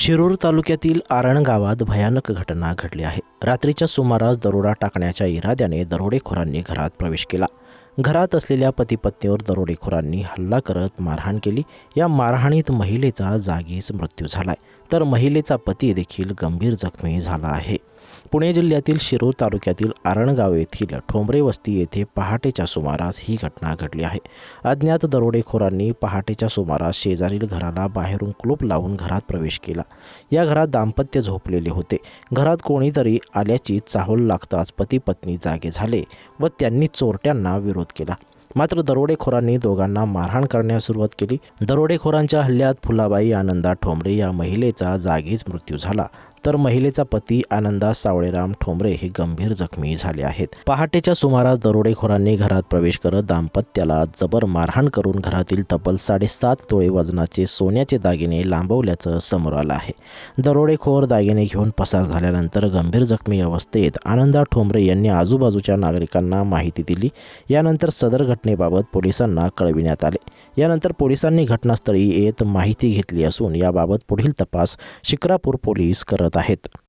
शिरूर तालुक्यातील आरण गावात भयानक घटना घडली आहे. रात्रीच्या सुमारास दरोडा टाकण्याच्या इराद्याने दरोडेखोरांनी घरात प्रवेश केला. घरात असलेल्या पतीपत्नीवर दरोडेखोरांनी हल्ला करत मारहाण केली. या मारहाणीत महिलेचा जागीच मृत्यू झालाय. तर महिलेचा पती देखील गंभीर जखमी झाला आहे. पुणे जिल्ह्यातील शिरूर तालुक्यातील आरणगाव येथील ठोंबरे वस्ती येथे पहाटेच्या सुमारास ही घटना घडली आहे. अज्ञात दरोडेखोरांनी पहाटेच्या सुमारास शेजारील घराला बाहेरून कुलूप लावून घरात प्रवेश केला. या घरात दाम्पत्य झोपलेले होते. घरात कोणीतरी आल्याची चाहूल लागताच पती पत्नी जागे झाले व त्यांनी चोरट्यांना विरोध केला. मात्र दरोडेखोरांनी दोघांना मारहाण करण्यास सुरुवात केली. दरोडेखोरांच्या हल्ल्यात फुलाबाई आनंदा ठोंबरे या महिलेचा जागीच मृत्यू झाला. तर महिलेचा पती आनंदा सावळेराम ठोंबरे हे गंभीर जखमी झाले आहेत. पहाटेच्या सुमारास दरोडेखोरांनी घरात प्रवेश करत दाम्पत्याला जबर मारहाण करून घरातील तब्बल साडेसात तोळे वजनाचे सोन्याचे दागिने लांबवल्याचं समोर आलं आहे. दरोडेखोर दागिने घेऊन पसार झाल्यानंतर गंभीर जखमी अवस्थेत आनंदा ठोंबरे यांनी आजूबाजूच्या नागरिकांना माहिती दिली. यानंतर सदर घटनेबाबत पोलिसांना कळविण्यात आले. यानंतर पोलिसांनी घटनास्थळी येत माहिती घेतली असून याबाबत पुढील तपास शिक्रापूर पोलीस करत आहेत.